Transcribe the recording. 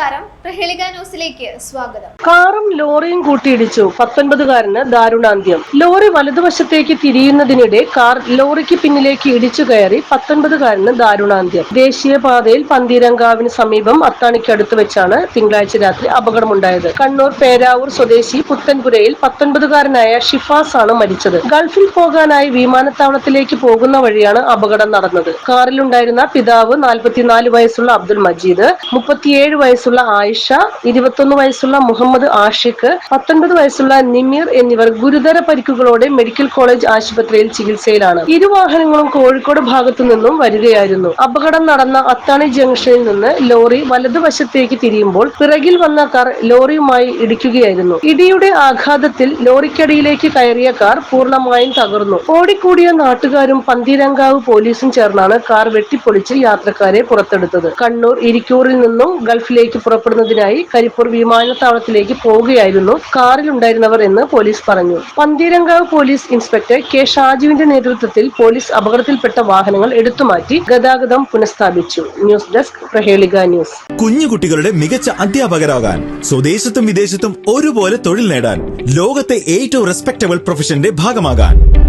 നമസ്കാരം. പ്രഹേളിക ന്യൂസിലേക്ക് സ്വാഗതം. കാറും ലോറിയും കൂട്ടിയിടിച്ചു. പത്തൊൻപതുകാരന് ദാരുണാന്ത്യം. ലോറി വലതുവശത്തേക്ക് തിരിയുന്നതിനിടെ കാർ ലോറിക്ക് പിന്നിലേക്ക് ഇടിച്ചു കയറി പത്തൊൻപതുകാരന് ദാരുണാന്ത്യം. ദേശീയപാതയിൽ പന്തീരങ്കാവിന് സമീപം അത്താണിക്കടുത്ത് വെച്ചാണ് തിങ്കളാഴ്ച രാത്രി അപകടമുണ്ടായത്. കണ്ണൂർ പേരാവൂർ സ്വദേശി പുത്തൻപുരയിൽ പത്തൊൻപതുകാരനായ ഷിഫാസ് ആണ് മരിച്ചത്. ഗൾഫിൽ പോകാനായി വിമാനത്താവളത്തിലേക്ക് പോകുന്ന വഴിയാണ് അപകടം നടന്നത്. കാറിലുണ്ടായിരുന്ന പിതാവ് നാൽപ്പത്തിനാല് വയസ്സുള്ള അബ്ദുൽ മജീദ് മുപ്പത്തിയേഴ് വയസ്സുള്ള ആയിഷ ഇരുപത്തൊന്ന് വയസ്സുള്ള മുഹമ്മദ് ആഷിഖ് പത്തൊൻപത് വയസ്സുള്ള നിമീർ എന്നിവർ ഗുരുതര പരിക്കുകളോടെ മെഡിക്കൽ കോളേജ് ആശുപത്രിയിൽ ചികിത്സയിലാണ്. ഇരു വാഹനങ്ങളും കോഴിക്കോട് ഭാഗത്തു നിന്നും വരികയായിരുന്നു. അപകടം നടന്ന അത്താണി ജംഗ്ഷനിൽ നിന്ന് ലോറി വലതുവശത്തേക്ക് തിരിയുമ്പോൾ പിറകിൽ വന്ന കാർ ലോറിയുമായി ഇടിക്കുകയായിരുന്നു. ഇടിയുടെ ആഘാതത്തിൽ ലോറിക്കടിയിലേക്ക് കയറിയ കാർ പൂർണമായും തകർന്നു. ഓടിക്കൂടിയ നാട്ടുകാരും പന്തീരങ്കാവ് പോലീസും ചേർന്നാണ് കാർ വെട്ടിപ്പൊളിച്ച് യാത്രക്കാരെ പുറത്തെടുത്തത്. കണ്ണൂർ ഇരിക്കൂറിൽ നിന്നും ഗൾഫിലേക്ക് പുറപ്പെടുന്നതിനായി കരിപ്പൂർ വിമാനത്താവളത്തിലേക്ക് പോവുകയായിരുന്നു കാറിലുണ്ടായിരുന്നവർ എന്ന് പോലീസ് പറഞ്ഞു. പന്തീരങ്കാവ് പോലീസ് ഇൻസ്പെക്ടർ കെ ഷാജുവിന്റെ നേതൃത്വത്തിൽ പോലീസ് അപകടത്തിൽപ്പെട്ട വാഹനങ്ങൾ എടുത്തുമാറ്റി ഗതാഗതം പുനഃസ്ഥാപിച്ചു. News desk Prahelika news. കുഞ്ഞുകുട്ടികളുടെ മികച്ച അധ്യാപകരാകാൻ സ്വദേശത്തും വിദേശത്തും ഒരുപോലെ തൊഴിൽ നേടാൻ ലോകത്തെ ഏറ്റവും റെസ്പെക്ടബിൾ പ്രൊഫഷന്റെ ഭാഗമാകാൻ.